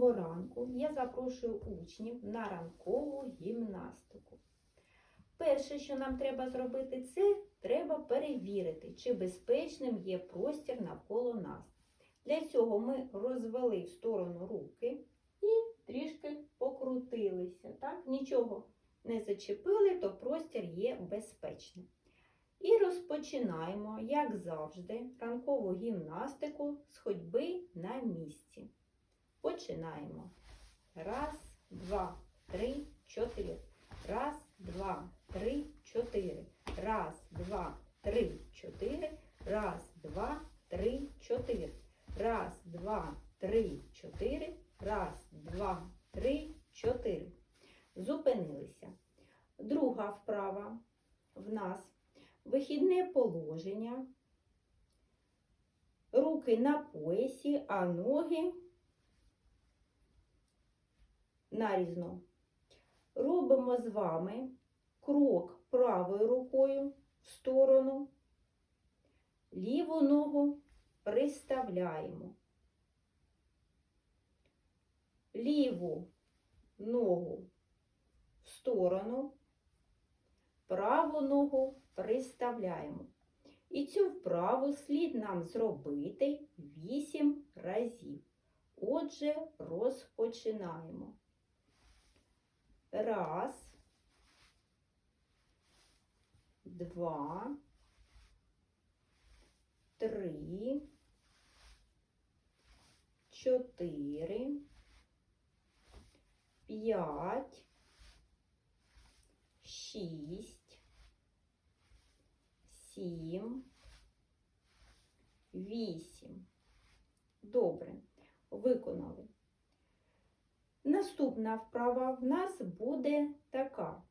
Доброго ранку! Я запрошую учнів на ранкову гімнастику. Перше, що нам треба зробити, це треба перевірити, чи безпечним є простір навколо нас. Для цього ми розвели в сторону руки і трішки покрутилися. Так? Нічого не зачепили, то простір є безпечним. І розпочинаємо, як завжди, ранкову гімнастику з ходьби на місці. Починаємо. Раз, два, три, чотири. Раз, два, три, чотири. Раз, два, три, чотири. Раз, два, три, чотири. Раз, два, три, чотири. Раз, два, три, чотири. Зупинилися. Друга вправа в нас вихідне положення. Руки на поясі, а ноги нарізно. Робимо з вами крок правою рукою в сторону, ліву ногу приставляємо. Ліву ногу в сторону, праву ногу приставляємо. І цю вправу слід нам зробити 8 разів. Отже, розпочинаємо. Раз, два, три, чотири, п'ять, шість, сім, вісім. Добре, виконали. Наступна вправа в нас буде така.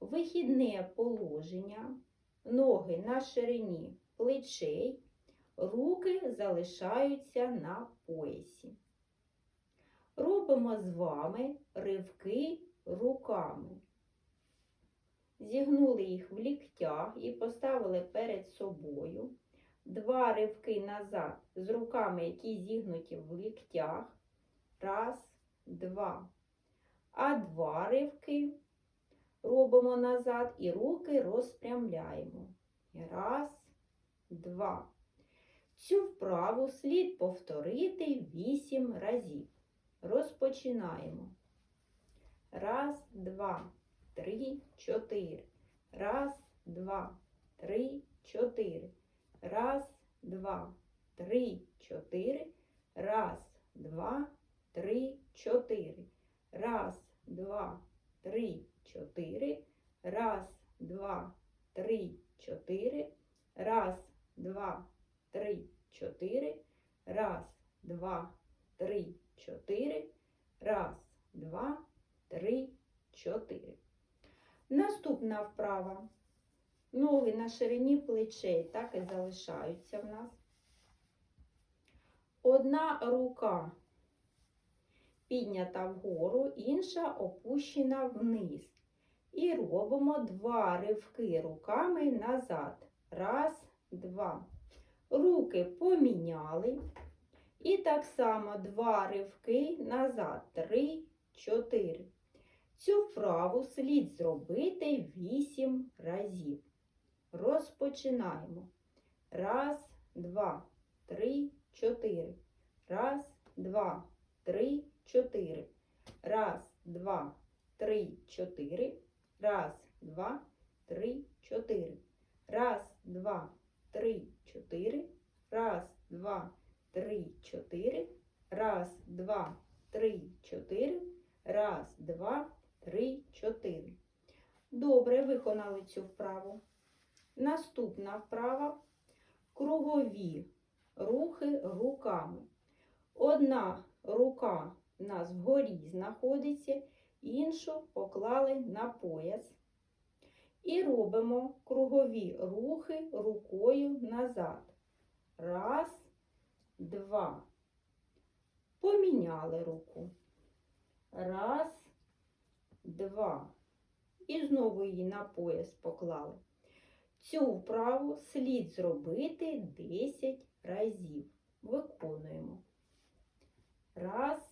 Вихідне положення, ноги на ширині плечей, руки залишаються на поясі. Робимо з вами ривки руками. Зігнули їх в ліктях і поставили перед собою. Два ривки назад з руками, які зігнуті в ліктях. Раз, два. А два ривки робимо назад і руки розпрямляємо. Раз, два. Цю вправу слід повторити вісім разів. Розпочинаємо. Раз, два, три, чотири. Раз, два, три, чотири. Раз, два, три, чотири. Раз, два, три, чотири. Раз, два, три, чотири. Раз, два, три, чотири. Раз, два, три, чотири. Раз, два, три, чотири. Раз, два, три, чотири. Наступна вправа. Ноги на ширині плечей так і залишаються в нас. Одна рука піднята вгору, інша опущена вниз. І робимо два ривки руками назад. Раз, два. Руки поміняли. І так само два ривки назад. Три, чотири. Цю вправу слід зробити вісім разів. Розпочинаємо. Раз, два, три, чотири. Раз, два, три, чотири. Раз, два, три, чотири. Раз, два, три, чотири. Раз, два, три, чотири. Раз, два, три, чотири. Раз, два, три, чотири. Раз, два, три, чотири. Добре, виконали цю вправу. Наступна вправа кругові рухи руками. Одна рука у нас вгорі знаходиться, іншу поклали на пояс. І робимо кругові рухи рукою назад. Раз, два. Поміняли руку. Раз, два. І знову її на пояс поклали. Цю вправу слід зробити 10 разів. Виконуємо. Раз,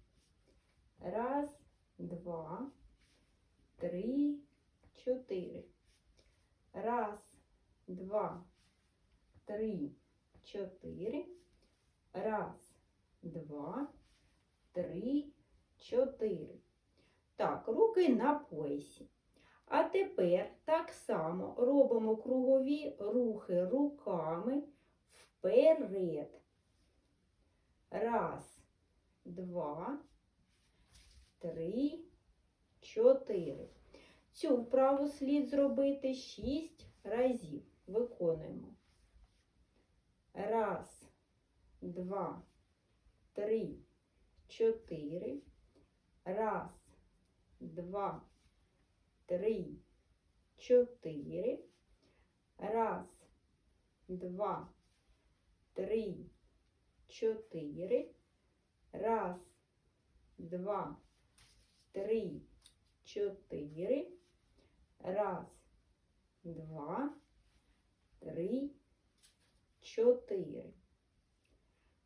Раз, два, три, чотири. Раз, два, три, чотири. Раз, два, три, чотири. Так, руки на поясі. А тепер так само робимо кругові рухи руками вперед. Раз, два, три, чотири. Цю вправу слід зробити шість разів. Виконуємо. Раз, два, три, чотири. Раз, два, три, чотири. Раз, два, три, чотири. Раз, два, три, чотири. Раз, два, три, чотири.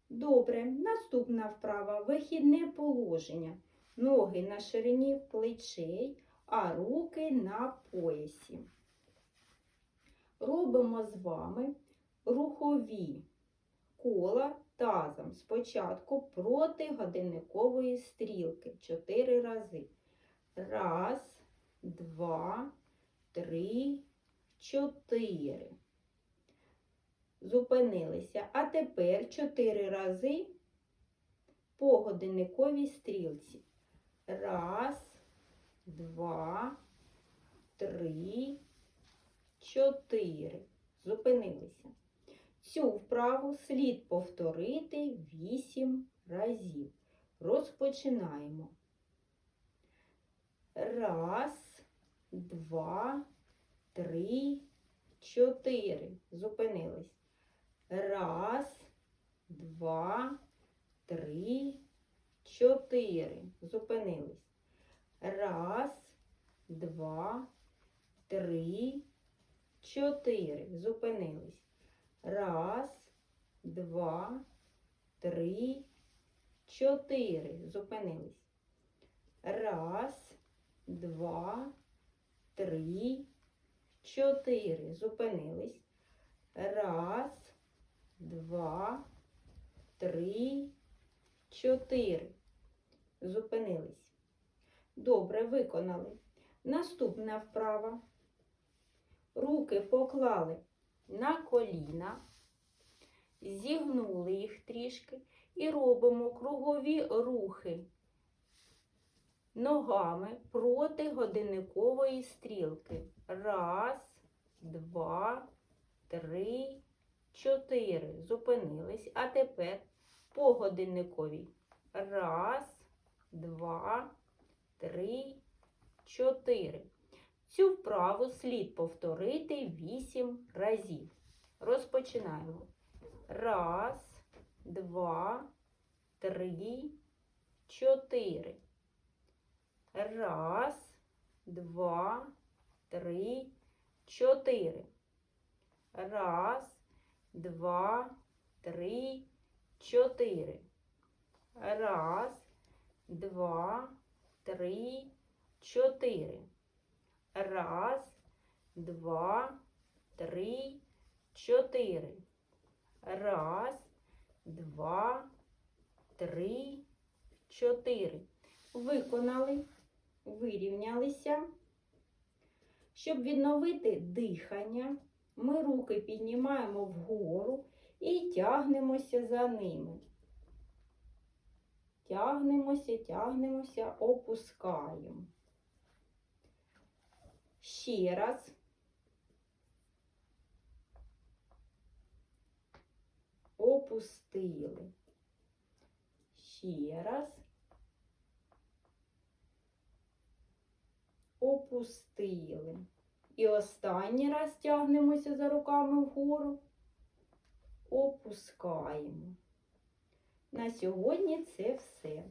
Добре, наступна вправа вихідне положення. Ноги на ширині плечей, а руки на поясі. Робимо з вами рухові кола тазом. Спочатку проти годинникової стрілки. Чотири рази. Раз, два, три, чотири. Зупинилися. А тепер чотири рази по годинниковій стрілці. Раз, два, три, чотири. Зупинилися. Цю вправу слід повторити вісім разів. Розпочинаємо. Раз, два, три, чотири. Зупинились. Раз, два, три, чотири. Зупинились. Раз, два, три, чотири. Зупинились. Раз, два, три, чотири. Зупинились. Раз, два, три, чотири. Зупинились. Раз, два, три, чотири. Зупинились. Добре, виконали. Наступна вправа. Руки поклали на коліна, зігнули їх трішки і робимо кругові рухи ногами проти годинникової стрілки. Раз, два, три, чотири. Зупинились. А тепер по годинниковій. Раз, два, три, чотири. Цю вправу слід повторити вісім разів. Розпочинаємо. Раз, два, три, чотири. Раз, два, три, чотири. Раз, два, три, чотири. Раз, два, три, чотири. Раз, два, три, чотири. Раз, два, три, чотири. Виконали, вирівнялися. Щоб відновити дихання, ми руки піднімаємо вгору і тягнемося за ними. Тягнемося, тягнемося, опускаємо ще раз. Опустили. Ще раз. Опустили. І останній раз тягнемося за руками вгору, опускаємо. На сьогодні це все.